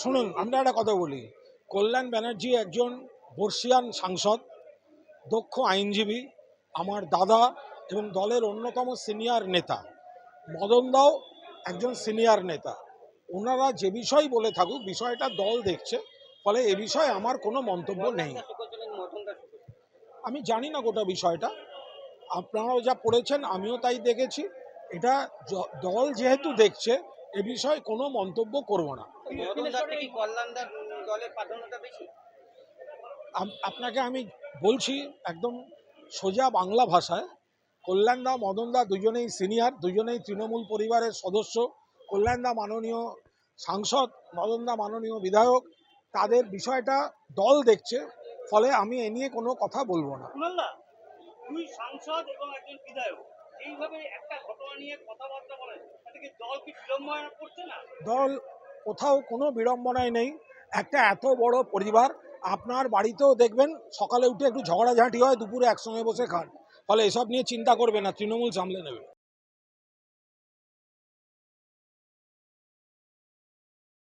শুনুন আমরা একটা কথা বলি। কল্যাণ ব্যানার্জি একজন বর্ষিয়ান সাংসদ দক্ষ আইনজীবী আমার দাদা এবং দলের অন্যতম সিনিয়র নেতা। মদন দাও একজন সিনিয়র নেতা। ওনারা যে বিষয় বলে থাকুক বিষয়টা দল দেখছে ফলে এ বিষয়ে আমার কোনো মন্তব্য নেই। আমি জানি না গোটা বিষয়টা। আপনারাও যা পড়েছেন আমিও তাই দেখেছি। এটা দল যেহেতু দেখছে এ বিষয়ে কোনো মন্তব্য করব না। আপনাকে আমি বলছি একদম সোজা বাংলা ভাষায় কল্যাণদা মদনদা দুজনেই সিনিয়র দুজনেই তৃণমূল পরিবারের সদস্য। কল্যাণদা মাননীয় সাংসদ মদনদা মাননীয় বিধায়ক তাদের বিষয়টা দল দেখছে ফলে আমি এ নিয়ে কোনো কথা বলব না। দুই সাংসদ এবং একজন বিধায়ক এইভাবে একটা ঘটনা নিয়ে কথাবার্তা বলেন। দল কোথাও কোনো বিড়ম্বনায় নেই। একটা এত বড় পরিবার, আপনার বাড়িতেও দেখবেন সকালে উঠে একটু ঝগড়াঝাঁটি হয়, দুপুরে একসঙ্গে বসে খান। ফলে এসব নিয়ে চিন্তা করবে না, তৃণমূল সামলে নেবে।